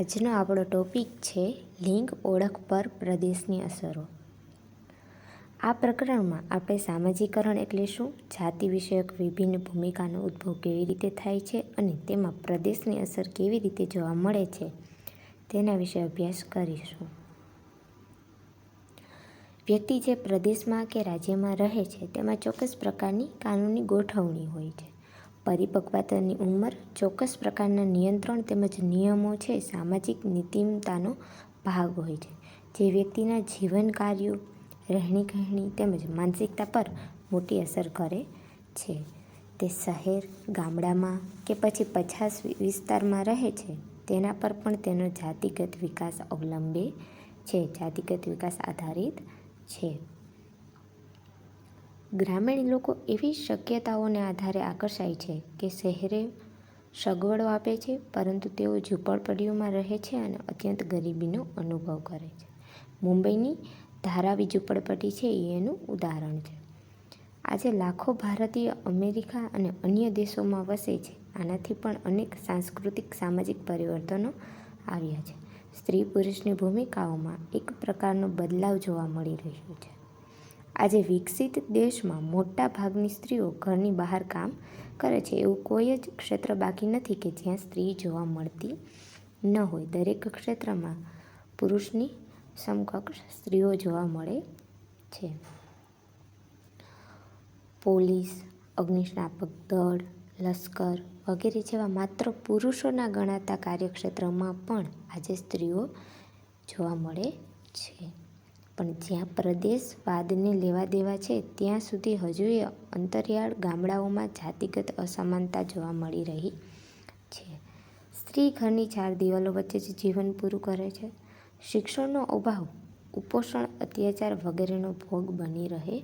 આજનો આપણો ટોપિક છે લિંગ ઓળખ પર પ્રદેશની અસરો. આ પ્રકરણમાં આપણે સામાજિકરણ એટલે શું? જાતિ વિષયક વિભિન્ન ભૂમિકાનો ઉદ્ભવ કેવી રીતે થાય છે અને તેમાં પ્રદેશની અસર કેવી રીતે જોવા મળે છે તેના વિશે અભ્યાસ કરીશું. વ્યક્તિ જે પ્રદેશમાં કે રાજ્યમાં રહે છે તેમાં ચોક્કસ પ્રકારની કાનૂની ગોઠવણી હોય છે. પરિપક્વતાની ઉંમર, ચોક્કસ પ્રકારના નિયંત્રણ તેમજ નિયમો છે, સામાજિક નીતિમતાનો ભાગ હોય છે. જે વ્યક્તિના જીવન કાર્યો રહેણી કહેણી તેમજ માનસિકતા પર મોટી અસર કરે છે. તે શહેર, ગામડામાં કે પછી પછાસ વિસ્તારમાં રહે છે, તેના પર પણ તેનો જાતિગત વિકાસ અવલંબે છે. જાતિગત વિકાસ આધારિત છે. ગ્રામીણ લોકો એવી શક્યતાઓને આધારે આકર્ષાય છે કે શહેરે સગવડો આપે છે, પરંતુ તેઓ ઝૂંપડપટ્ટીઓમાં રહે છે અને અત્યંત ગરીબીનો અનુભવ કરે છે. મુંબઈની ધારાવી ઝૂંપડપટ્ટી છે એ એનું ઉદાહરણ છે. આજે લાખો ભારતીય અમેરિકા અને અન્ય દેશોમાં વસે છે. આનાથી પણ અનેક સાંસ્કૃતિક, સામાજિક પરિવર્તનો આવ્યા છે. સ્ત્રી પુરુષની ભૂમિકાઓમાં એક પ્રકારનો બદલાવ જોવા મળી રહ્યો છે. આજે વિકસિત દેશમાં મોટા ભાગની સ્ત્રીઓ ઘરની બહાર કામ કરે છે. એવું કોઈ જ ક્ષેત્ર બાકી નથી કે જ્યાં સ્ત્રી જોવા મળતી ન હોય. દરેક ક્ષેત્રમાં પુરુષની સમકક્ષ સ્ત્રીઓ જોવા મળે છે. પોલીસ અગ્નિસ્નાપક દળ, લશ્કર વગેરે જેવા માત્ર પુરુષોના ગણાતા કાર્યક્ષેત્રમાં પણ આજે સ્ત્રીઓ જોવા મળે છે. પણ જ્યાં પ્રદેશવાદને લેવા દેવા છે, ત્યાં સુધી હજુએ અંતરિયાળ ગામડાઓમાં જાતિગત અસમાનતા જોવા મળી રહી છે. સ્ત્રી ઘરની ચાર દિવાલો વચ્ચે જ જીવન પૂરું કરે છે. શિક્ષણનો અભાવ, ઉપોષણ, અત્યાચાર વગેરેનો ભોગ બની રહે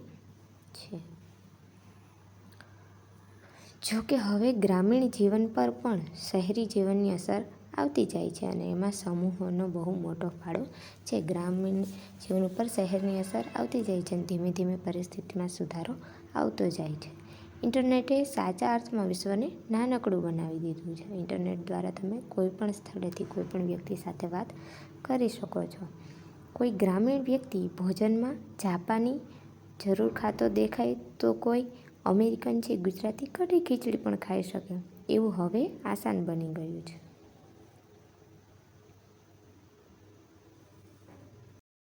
છે. જો કે હવે ગ્રામીણ જીવન પર પણ શહેરી જીવનની અસર આવતી જાય છે અને એમાં સમૂહોનો બહુ મોટો ફાળો છે. ગ્રામીણ જીવન ઉપર શહેરની અસર આવતી જાય છે અને ધીમે ધીમે પરિસ્થિતિમાં સુધારો આવતો જાય છે. ઇન્ટરનેટે સાચા અર્થમાં વિશ્વને નાનકડું બનાવી દીધું છે. ઇન્ટરનેટ દ્વારા તમે કોઈપણ સ્થળેથી કોઈપણ વ્યક્તિ સાથે વાત કરી શકો છો. કોઈ ગ્રામીણ વ્યક્તિ ભોજનમાં જાપાની જરૂર ખાતો દેખાય તો કોઈ અમેરિકન છે, ગુજરાતી કઢી ખીચડી પણ ખાઈ શકે. એવું હવે આસાન બની ગયું છે.